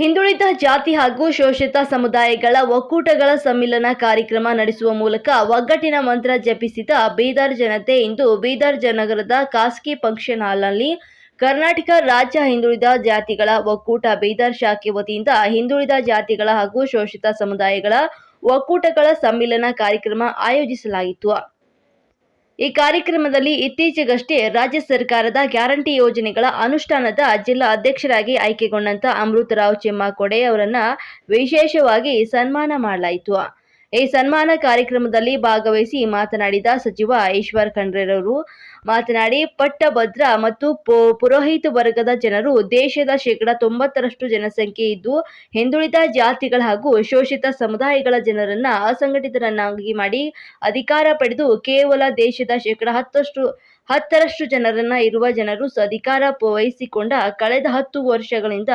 ಹಿಂದುಳಿದ ಜಾತಿ ಹಾಗೂ ಶೋಷಿತ ಸಮುದಾಯಗಳ ಒಕ್ಕೂಟಗಳ ಸಮ್ಮಿಲನ ಕಾರ್ಯಕ್ರಮ ನಡೆಸುವ ಮೂಲಕ ಒಗ್ಗಟ್ಟಿನ ಮಂತ್ರ ಜಪಿಸಿದ ಬೀದರ್ ಜನತೆ ಇಂದು ಬೀದರ್ ಜನಗರದ ಖಾಸಗಿ ಫಂಕ್ಷನ್ ಹಾಲ್ನಲ್ಲಿ ಕರ್ನಾಟಕ ರಾಜ್ಯ ಹಿಂದುಳಿದ ಜಾತಿಗಳ ಒಕ್ಕೂಟ ಬೀದರ್ ಶಾಖೆ ವತಿಯಿಂದ ಹಿಂದುಳಿದ ಜಾತಿಗಳ ಹಾಗೂ ಶೋಷಿತ ಸಮುದಾಯಗಳ ಒಕ್ಕೂಟಗಳ ಸಮ್ಮಿಲನ ಕಾರ್ಯಕ್ರಮ ಆಯೋಜಿಸಲಾಗಿತ್ತು ಈ ಕಾರ್ಯಕ್ರಮದಲ್ಲಿ ಇತ್ತೀಚೆಗಷ್ಟೇ ರಾಜ್ಯ ಸರ್ಕಾರದ ಗ್ಯಾರಂಟಿ ಯೋಜನೆಗಳ ಅನುಷ್ಠಾನದ ಜಿಲ್ಲಾ ಅಧ್ಯಕ್ಷರಾಗಿ ಆಯ್ಕೆಗೊಂಡಂತ ಅಮೃತರಾವ್ ಚಿಮ್ಮಾಕೊಡೆ ಅವರನ್ನ ವಿಶೇಷವಾಗಿ ಸನ್ಮಾನ ಮಾಡಲಾಯಿತು. ಈ ಸನ್ಮಾನ ಕಾರ್ಯಕ್ರಮದಲ್ಲಿ ಭಾಗವಹಿಸಿ ಮಾತನಾಡಿದ ಸಚಿವ ಈಶ್ವರ್ ಖಂಡ್ರೆರವರು, ಮಾತನಾಡಿ ಪಟ್ಟಭದ್ರ ಮತ್ತು ಪುರೋಹಿತ ವರ್ಗದ ಜನರು ದೇಶದ ಶೇಕಡ ತೊಂಬತ್ತರಷ್ಟು ಜನಸಂಖ್ಯೆ ಇದ್ದು, ಹಿಂದುಳಿದ ಜಾತಿಗಳ ಹಾಗೂ ಶೋಷಿತ ಸಮುದಾಯಗಳ ಜನರನ್ನ ಅಸಂಘಟಿತರನ್ನಾಗಿ ಮಾಡಿ ಅಧಿಕಾರ ಪಡೆದು ಕೇವಲ ದೇಶದ ಶೇಕಡ ಹತ್ತಷ್ಟು, ಹತ್ತರಷ್ಟು ಜನರನ್ನ ಇರುವ ಜನರು ಅಧಿಕಾರ ವಹಿಸಿಕೊಂಡ ಕಳೆದ ಹತ್ತು ವರ್ಷಗಳಿಂದ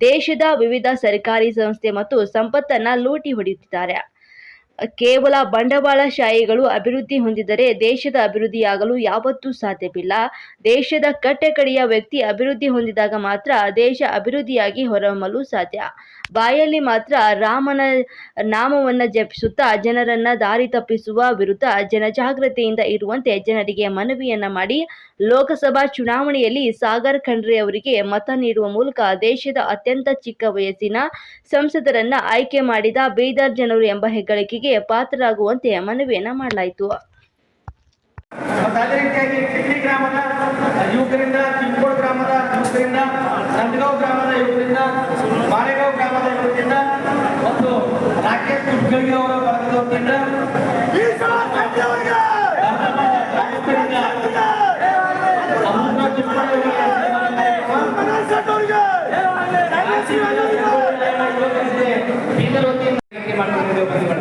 ದೇಶದ ವಿವಿಧ ಸರ್ಕಾರಿ ಸಂಸ್ಥೆ ಮತ್ತು ಸಂಪತ್ತನ್ನ ಲೂಟಿ ಹೊಡೆಯುತ್ತಿದ್ದಾರೆ. ಕೇವಲ ಬಂಡವಾಳಶಾಹಿಗಳು ಅಭಿವೃದ್ಧಿ ಹೊಂದಿದರೆ ದೇಶದ ಅಭಿವೃದ್ಧಿಯಾಗಲು ಯಾವತ್ತೂ ಸಾಧ್ಯವಿಲ್ಲ. ದೇಶದ ಕಟ್ಟಕಡೆಯ ವ್ಯಕ್ತಿ ಅಭಿವೃದ್ಧಿ ಹೊಂದಿದಾಗ ಮಾತ್ರ ದೇಶ ಅಭಿವೃದ್ಧಿಯಾಗಿ ಹೊರಹೊಮ್ಮಲು ಸಾಧ್ಯ. ಬಾಯಲ್ಲಿ ಮಾತ್ರ ರಾಮನ ನಾಮವನ್ನು ಜಪಿಸುತ್ತಾ ಜನರನ್ನ ದಾರಿ ತಪ್ಪಿಸುವ ವಿರುದ್ಧ ಜನಜಾಗೃತಿಯಿಂದ ಇರುವಂತೆ ಜನರಿಗೆ ಮನವಿಯನ್ನ ಮಾಡಿ ಲೋಕಸಭಾ ಚುನಾವಣೆಯಲ್ಲಿ ಸಾಗರ್ ಖಂಡ್ರೆ ಅವರಿಗೆ ಮತ ನೀಡುವ ಮೂಲಕ ದೇಶದ ಅತ್ಯಂತ ಚಿಕ್ಕ ವಯಸ್ಸಿನ ಸಂಸದರನ್ನ ಆಯ್ಕೆ ಮಾಡಿದ ಬೀದರ್ ಜನರು ಎಂಬ ಹೆಗ್ಗಳಿಕೆಗೆ ಪಾತ್ರರಾಗುವಂತೆ ಮನವಿಯನ್ನ ಮಾಡಲಾಯಿತು. ಮತ್ತು ಅದೇ ರೀತಿಯಾಗಿ ಚಿಕ್ಲಿ ಗ್ರಾಮದ ಯುವಕರಿಂದ ಚಿಕ್ಕೋಡ್ ಗ್ರಾಮದ ಯುವಕರಿಂದ ನಂದಗಾಂವ್ ಗ್ರಾಮದ ಯುವಕರಿಂದ ಮಾರೇಗಾಂವ್ ಗ್ರಾಮದ ಯುವಕರಿಂದ ಮತ್ತು ರಾಕೇಶ್ ಅವರ ಬೀದರ್ ವತಿಯಿಂದ ಮಾಡ್ಕೊಂಡಿದ್ದೇವೆ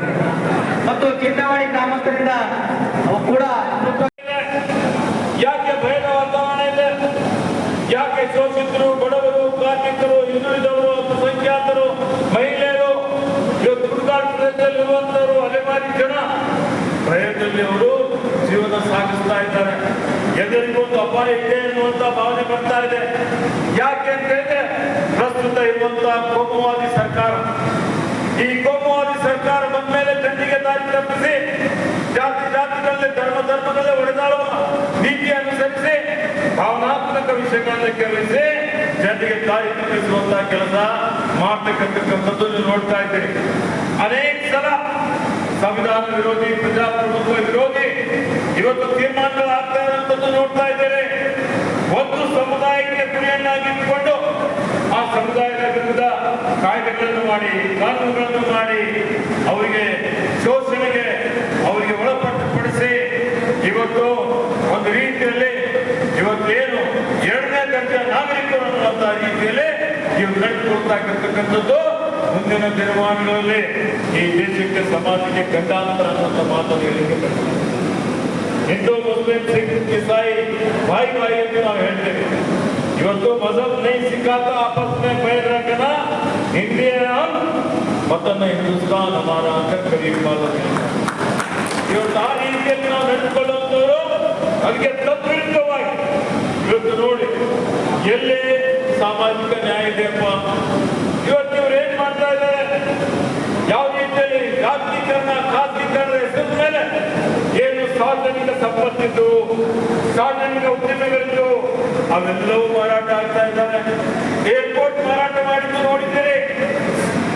ಪ್ರದೇಶದಲ್ಲಿರುವಂತವರು ಅಲೆಮಾರಿ ಜನ ಭಯದಲ್ಲಿ ಅವರು ಜೀವನ ಸಾಗಿಸ್ತಾ ಇದ್ದಾರೆ. ಎದುರಿಗೂ ಒಂದು ಅಪಾಯ ಇದೆ ಎನ್ನುವಂತ ಭಾವನೆ ಬರ್ತಾ ಇದೆ. ಯಾಕೆ ಅಂತ ಹೇಳಿದ್ರೆ, ಪ್ರಸ್ತುತ ಇರುವಂತಹ ಕೋಮುವಾದಿ ಸರ್ಕಾರ. ಈ ಕೋಮುವಾದಿ ಸರ್ಕಾರ ಬಂದ ಮೇಲೆ ಜನರಿಗೆ ದಾರಿ ತಪ್ಪಿಸಿ, ಜಾತಿ ಜಾತಿಗಳಲ್ಲಿ, ಧರ್ಮ ಧರ್ಮದಲ್ಲೇ ಒಡೆದಾಡುವ ನೀತಿ ಅನುಸರಿಸಿ, ಭಾವನಾತ್ಮಕ ವಿಷಯಗಳನ್ನ ಕೇಳಿಸಿ ಜನರಿಗೆ ದಾರಿ ತಪ್ಪಿಸುವಂತಹ ಕೆಲಸ ಮಾಡ್ತಕ್ಕಂಥದ್ದು ನೋಡ್ತಾ ಇದ್ದೀರಿ. ಅನೇಕ ಸಲ ಸಂವಿಧಾನ ವಿರೋಧಿ, ಪ್ರಜಾಪ್ರಭುತ್ವ ವಿರೋಧಿ ಇವತ್ತು ತೀರ್ಮಾನಗಳಾಗ್ತಾ ಇರುವಂತದ್ದು ನೋಡ್ತಾ ಇದ್ದೇವೆ. ಒಂದು ಸಮುದಾಯಕ್ಕೆ ಗುರಿಯನ್ನಾಗಿಟ್ಟುಕೊಂಡು ಆ ಸಮುದಾಯದ ವಿರುದ್ಧ ಕಾಯ್ದೆಗಳನ್ನು ಮಾಡಿ, ಕಾನೂನುಗಳನ್ನು ಮಾಡಿ ಅವರಿಗೆ ಶೋಷಣೆಗೆ ಅವರಿಗೆ ಒಳಪಟ್ಟುಪಡಿಸಿ ಇವತ್ತು ಒಂದು ರೀತಿಯಲ್ಲಿ ಇವತ್ತೇನು ಎರಡನೇ ದರ್ಜೆ ನಾಗರಿಕರು ಅನ್ನುವಂತಹ ರೀತಿಯಲ್ಲಿ ಇವರು ನಡೆದುಕೊಳ್ತಾ ಇರ್ತಕ್ಕಂಥದ್ದು. ಮುಂದಿನ ದಿನಮಾನಗಳಲ್ಲಿ ಈ ದೇಶಕ್ಕೆ ಸಮಾಜಕ್ಕೆ ಗಂಡಾಂತರ ಅನ್ನುವಂತ ಮಾತನ್ನು ಹೇಳಿಕೆ ಹಿಂದೂ, ಮುಸ್ಲಿಂ, ಸಿಖ್, ಇಸಾಯಿ ಬಾಯಿ ಬಾಯಿ ಅಂತ ನಾವು ಹೇಳ್ತೇವೆ. ಇವತ್ತು ಮಜಬ್ ನೈ ಸಿಕ್ಕಾತ ಆಪಸ್ ಮೇ ಪೈರ್ ಮತ್ತನ್ನ ಹಿಂದೂಸ್ತಾನ ಮಾರ ಅಂತ ಕರೀಬಾರ ಇವತ್ತು ಆ ರೀತಿಯಲ್ಲಿ ನಾವು ನಡೆದುಕೊಳ್ಳುವಂತವರು ಅದಕ್ಕೆ ತತ್ವಿರುದ್ಧವಾಗಿ. ಇವತ್ತು ನೋಡಿ, ಎಲ್ಲಿ ಸಾಮಾಜಿಕ ನ್ಯಾಯ ಇದೆಯಪ್ಪ ಇದ್ದಾರೆ. ಯಾವ ರೀತಿಯಲ್ಲಿ ಜಾಗತೀಕರಣ ಖಾಸಗೀಕರಣ ಹೆಸರು ಮೇಲೆ ಏನು ಸಾರ್ವಜನಿಕ ಸಂಪತ್ತಿದ್ದು, ಸಾರ್ವಜನಿಕ ಉದ್ಯಮಗಳಿದ್ದು ಅವೆಲ್ಲವೂ ಮಾರಾಟ ಆಗ್ತಾ ಇದ್ದಾರೆ ಏರ್ಪೋರ್ಟ್ ಮಾರಾಟ ಮಾಡಿದ್ದು ನೋಡಿದ್ದೀರಿ.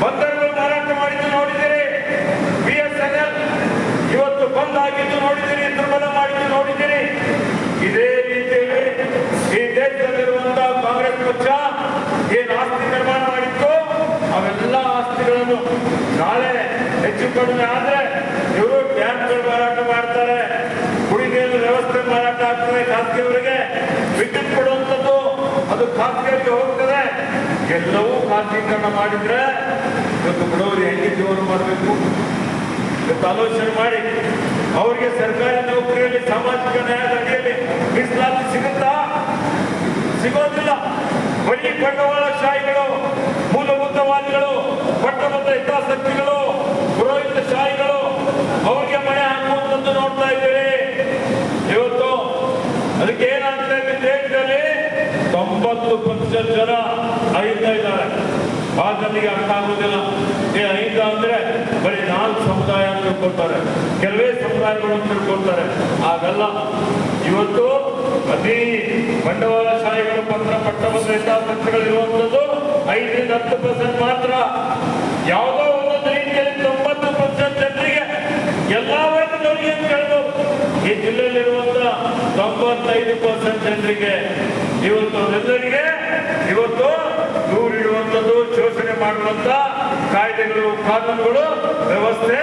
ಬಂದರುಗಳು ಮಾರಾಟ ಮಾಡಿದ್ದು ನೋಡಿದ್ದೀರಿ ಬಿ ಎಸ್ ಎನ್ ಎಲ್ ಇವತ್ತು ಬಂದ್ ಆಗಿದ್ದು ನೋಡಿದ್ದೀರಿ ದುರ್ಬಲ ಮಾಡಿದ್ದು ನೋಡಿದ್ದೀರಿ ಇದೇ ರೀತಿಯಲ್ಲಿ ಈ ದೇಶದಲ್ಲಿರುವಂತಹ ಕಾಂಗ್ರೆಸ್ ಪಕ್ಷ ಏನು ಆಸ್ತಿ ನಿರ್ಮಾಣ ಮಾಡಿತ್ತು ಅವೆಲ್ಲ ಆಸ್ತಿಗಳನ್ನು ನಾಳೆ ಹೆಚ್ಚು ಕಡಿಮೆ ಆದ್ರೆ ಇವರು ಬ್ಯಾಂಕ್ಗಳು ಮಾರಾಟ ಮಾಡ್ತಾರೆ ಕುಡಿ ವ್ಯವಸ್ಥೆ ಮಾರಾಟ ಆಗ್ತದೆ ಖಾಸಗಿಯವರಿಗೆ. ವಿದ್ಯುತ್ ಕೊಡುವಂಥದ್ದು ಅದು ಖಾಸಗಿಯವರಿಗೆ ಹೋಗ್ತದೆ. ಎಲ್ಲವೂ ಖಾಸಗೀಕರಣ ಮಾಡಿದ್ರೆ ಇವತ್ತು ಬಡವರು ಹೆಂಗೆ ಜೀವನ ಮಾಡಬೇಕು? ಇವತ್ತು ಆಲೋಚನೆ ಮಾಡಿ, ಅವರಿಗೆ ಸರ್ಕಾರಿ ನೌಕರಿಯಲ್ಲಿ, ಸಾಮಾಜಿಕ ನ್ಯಾಯದ ಅಡಿಯಲ್ಲಿ ಮೀಸಲಾತಿ ಸಿಗುತ್ತಾ? ಸಿಗೋದಿಲ್ಲ. ಬರೀ ಬಂಡವಾಳಶಾಹಿಗಳು ಮೂಲಭೂತವಾದಿಗಳು ಪಟ್ಟಭದ್ರ ಹಿತಾಸಕ್ತಿಗಳು ಪುರೋಹಿತ ಶಾಹಿಗಳು ಅವರಿಗೆ ಮನೆ ಹಾಕುವಂಥದ್ದು ನೋಡ್ತಾ ಇದ್ದೇವೆ ಇವತ್ತು ಅದಕ್ಕೆ ಏನಾಗ್ತಾ ಇದೆ ದೇಶದಲ್ಲಿ ತೊಂಬತ್ತು ಪ್ರತಿಶತ ಜನ ಅಹಿತ ಇದ್ದಾರೆ ಬಹಳ ಜನರಿಗೆ ಅರ್ಥ ಆಗೋದಿಲ್ಲ. ಐದು ಅಂದ್ರೆ ಬರೀ ನಾಲ್ಕು ಸಮುದಾಯ ಅಂತ ತಿಳ್ಕೊಳ್ತಾರೆ. ಕೆಲವೇ ಸಮುದಾಯಗಳು ಅಂತ ತಿಳ್ಕೊಳ್ತಾರೆ. ಹಾಗಲ್ಲ. ಇವತ್ತು ಅತಿ ಬಂಡವಾಳಶಾಹಿಗಳು ಪತ್ರ ಪಟ್ಟಭದ್ರ ಹಿತಾಸಕ್ತಿಗಳು ಇರುವಂತದ್ದು ಐದರಿಂದ ಹತ್ತು ಪರ್ಸೆಂಟ್ ಮಾತ್ರ. ಯಾವುದೋ ಒಂದು ರೀತಿಯಲ್ಲಿ ತೊಂಬತ್ತು ಪರ್ಸೆಂಟ್ ಜನರಿಗೆ ಎಲ್ಲ ವರ್ಗದವರಿಗೆ ಅಂತ ಹೇಳ್ಬೋದು. ಈ ಜಿಲ್ಲೆಯಲ್ಲಿರುವಂತ ತೊಂಬತ್ತೈದು ಪರ್ಸೆಂಟ್ ಜನರಿಗೆ ಇವತ್ತು ಎಲ್ಲರಿಗೆ ಇವತ್ತು ದೂರಿಡುವಂಥದ್ದು ಶೋಷಣೆ ಮಾಡುವಂತ ಕಾಯ್ದೆಗಳು, ಕಾನೂನುಗಳು, ವ್ಯವಸ್ಥೆ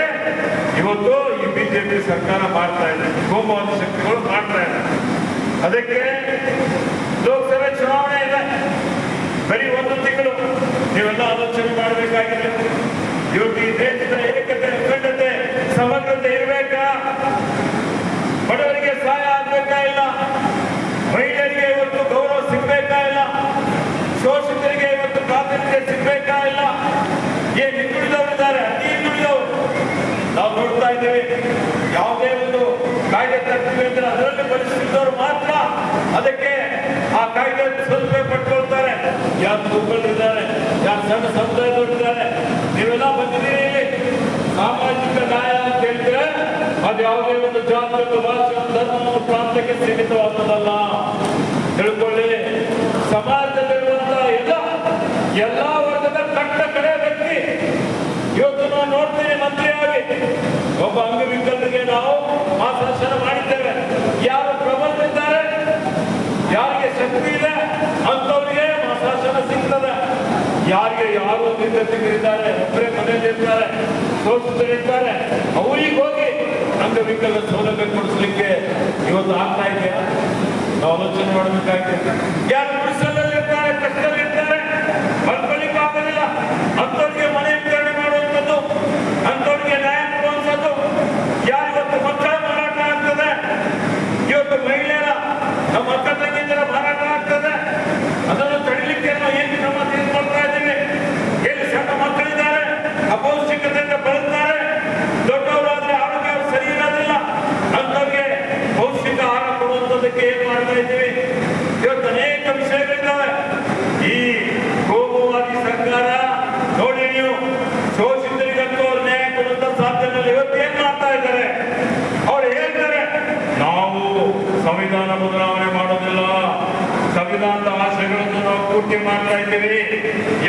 ಇವತ್ತು ಈ ಬಿಜೆಪಿ ಸರ್ಕಾರ ಮಾಡ್ತಾ ಇದೆ. ಕೋಮುವಾದ ಶಕ್ತಿಗಳು ಮಾಡ್ತಾ ಇದೆ. ಅದಕ್ಕೆ ಲೋಕಸಭೆ ಚುನಾವಣೆ ಇದೆ ಬರೀ ಒಂದು ತಿಂಗಳು ನೀವೆಲ್ಲ ಆಲೋಚನೆ ಮಾಡಬೇಕಾಗಿದೆ ಇವತ್ತು ಈ ದೇಶದ ಏಕತೆ ಅಖಂಡತೆ ಸಮಗ್ರತೆ ಇರಬೇಕಾ ಬಡವರಿಗೆ ಸಹಾಯ ಆಗ್ಬೇಕಾ ಇಲ್ಲ ಮಹಿಳೆಯರಿಗೆ ಇವತ್ತು ಗೌರವ ಸಿಗ್ಬೇಕಾ ಇಲ್ಲ ಶೋಷಿತರಿಗೆ ಇವತ್ತು ಪ್ರಾತಿನಿಧ್ಯ ಸಿಗ್ಬೇಕಾ ಇಲ್ಲ ಏನ್ ಹಿಂದುಳಿದವರಿದ್ದಾರೆ ಅತಿ ಹಿಂದುಳಿದವರು ನಾವು ನೋಡ್ತಾ ಇದ್ದೇವೆ ಯಾವುದೇ ಒಂದು ಕಾಯ್ದೆ ಅಂದ್ರೆ ಅದರಲ್ಲಿ ಪರಿಶೀಲಿಸಿದವರು ಮಾತ್ರ ಅದಕ್ಕೆ ಆ ಕಾಯ್ದೆ ಸದುಪಯೋಗ ಪಡ್ಕೊಳ್ತಾರೆ. ಯಾರು ಮುಖಂಡರಿದ್ದಾರೆ ಯಾರು ಸಣ್ಣ ಸಮುದಾಯದವರಿದ್ದಾರೆ ನೀವೆಲ್ಲ ಬಂದಿದ್ದೀರಿ ಸಾಮಾಜಿಕ ನ್ಯಾಯ ಅಂತ ಹೇಳಿದ್ರೆ ಅದು ಯಾವುದೇ ಒಂದು ಜಾತಿ ಭಾಷೆ ಧರ್ಮ ಪ್ರಾಂತಕ್ಕೆ ಸೀಮಿತವಾದದಲ್ಲ ತಿಳ್ಕೊಳ್ಳಿ. ಸಮಾಜದಲ್ಲಿರುವಂತಹ ಎಲ್ಲ ಎಲ್ಲ ವರ್ಗದ ಕಟ್ಟ ಕಡೆ ವ್ಯಕ್ತಿ. ಇವತ್ತು ನಾನು ನೋಡ್ತೇವೆ ಮಂತ್ರಿಯಾಗಿ. ಒಬ್ಬ ಅಂಗವಿಕಲರಿಗೆ ನಾವು ಮಾರ್ಗದರ್ಶನ ಮಾಡಿದ್ದೇವೆ. ಯಾರು ಪ್ರಬಲರಿದ್ದಾರೆ? ಯಾರಿಗೆ ಶಕ್ತಿ ಇದೆ? ಅಂತವರಿಗೆ ಮಾರ್ಗದರ್ಶನ ಸಿಗ್ತದೆ. ಯಾರಿಗೆ ಯಾರು ನಿರ್ಗತಿಕರಿದ್ದಾರೆ ಒಬ್ಬರೇ ಮನೆಯಲ್ಲಿ ಇರ್ತಾರೆ ಶೋಷಿತರಿರ್ತಾರೆ ಅವರಿಗೆ ಹೋಗಿ ಅಂಗವಿಕಲ ಸೌಲಭ್ಯ ಕೊಡಿಸ್ಲಿಕ್ಕೆ ಇವತ್ತು ಆಗ್ತಾ ಇದೆಯಾ? ನಾವು ಆಲೋಚನೆ ಮಾಡಬೇಕಾಗಿದೆ ಯಾರು ಗುಡಿಸಲಲ್ಲಿರ್ತಾರೆ ಕಷ್ಟದಲ್ಲಿರ್ತಾರೆ ಬರ್ಕೊಳ್ಳಿಕ್ಕೆ ಆಗೋದಿಲ್ಲ ಅಂಥವ್ರಿಗೆ ಮನೆ ವಿತರಣೆ ಮಾಡುವಂಥದ್ದು ಅಂಥವ್ರಿಗೆ ನ್ಯಾಯ ಕೊಡುವಂಥದ್ದು ಯಾರು ಇವತ್ತು ಮಕ್ಕಳ ಮಾರಾಟ ಆಗ್ತದೆ ಇವತ್ತು ಮಹಿಳೆಯರ ನಮ್ಮ ಅಕ್ಕ ತಂಗಿಯರ ಮಾರಾಟ ಆಗ್ತದೆ ಅದನ್ನು ತಡಿಲಿಕ್ಕೆ ನಾವು ಏನು ಕ್ರಮ ತೆಗೆದುಕೊಳ್ತಾ ಇದ್ದೀವಿ ಎಲ್ಲಿ ಸಣ್ಣ ಮಕ್ಕಳಿದ್ದಾರೆ ಅಪೌಷ್ಟಿಕತೆಯಿಂದ ಬರುತ್ತಾರೆ ದೊಡ್ಡವರಾದ್ರೆ ಆರೋಗ್ಯ ಸರಿ ಇರೋದಿಲ್ಲ ಅಂಥವ್ರಿಗೆ ಪೌಷ್ಟಿಕ ಆಹಾರ ಕೊಡುವಂಥದ್ದಕ್ಕೆ ಏನ್ ಮಾಡ್ತಾ ಇದ್ದೀವಿ ಇವತ್ತು ಅನೇಕ ವಿಷಯಗಳಿದ್ದಾವೆ ಈ ಕೋಮುವಾದಿ ಸರ್ಕಾರ ನೋಡಿ ನೀವು ಶೋಷಿತರಿಗಂತೂ ಅವ್ರು ನ್ಯಾಯ ಕೊಡುವಂತ ಸಾಧ್ಯತೆ ಇಲ್ಲ. ಇವತ್ತು ಏನ್ ಮಾಡ್ತಾ ಇದ್ದಾರೆ ಅವ್ರು ಹೇಳ್ತಾರೆ ನಾವು ಸಂವಿಧಾನ ಬದಲಾವಣೆ ಮಾಡೋದಿಲ್ಲ. ಸಂವಿಧಾನದ ಆಶಯಗಳನ್ನು ನಾವು ಪೂರ್ತಿ ಮಾಡ್ತಾ ಇದ್ದೀವಿ.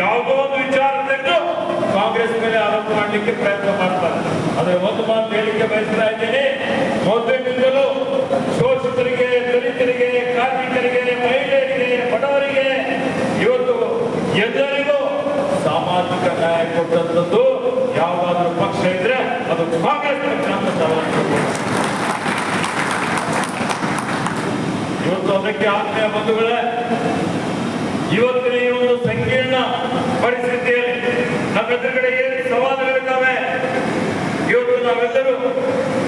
ಯಾವುದೋ ಒಂದು ವಿಚಾರ ತೆಗೆದು ಕಾಂಗ್ರೆಸ್ ಮೇಲೆ ಆರೋಪ ಮಾಡಲಿಕ್ಕೆ ಪ್ರಯತ್ನ ಮಾಡ್ತಾರೆ. ಆದರೆ ಒಂದು ಮಾತು ಹೇಳಿಕೆ ಬಯಸ್ತಾ ಇದ್ದೀನಿ ಮೊದಲಿನಿಂದಲೂ ಶೋಷಿತರಿಗೆ ದಲಿತರಿಗೆ ಕಾರ್ಮಿಕರಿಗೆ ಮಹಿಳೆಯರಿಗೆ ಬಡವರಿಗೆ ಇವತ್ತು ಎಲ್ಲರಿಗೂ ಸಾಮಾಜಿಕ ನ್ಯಾಯ ಕೊಟ್ಟಂಥದ್ದು ಯಾವ್ದಾದ್ರು ಪಕ್ಷ ಇದ್ರೆ ಅದು ಕಾಂಗ್ರೆಸ್ ಪಕ್ಷ ಅಂತ ತಾವು ತಿಳ್ಕೊಳ್ಳಿ. ಇವತ್ತು ಅದಕ್ಕೆ ಆತ್ಮೀಯ ಬಂಧುಗಳೇ ಇವತ್ತಿನ ಈ ಒಂದು ಸಂಕೀರ್ಣ ಪರಿಸ್ಥಿತಿಯಲ್ಲಿ ನಮ್ಮ ಎದುರುಗಡೆ ಏನು ಸವಾಲುಗಳಿದ್ದಾವೆ, ಇವತ್ತು ನಾವೆಲ್ಲರೂ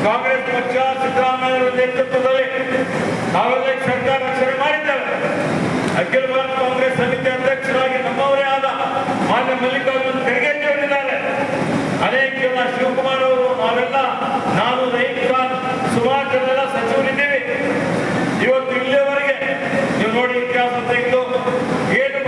ಕಾಂಗ್ರೆಸ್ ಪಕ್ಷ, ಸಿದ್ದರಾಮಯ್ಯ ನೇತೃತ್ವದಲ್ಲಿ ನಾವೆಲ್ಲ ಸರ್ಕಾರ గేటు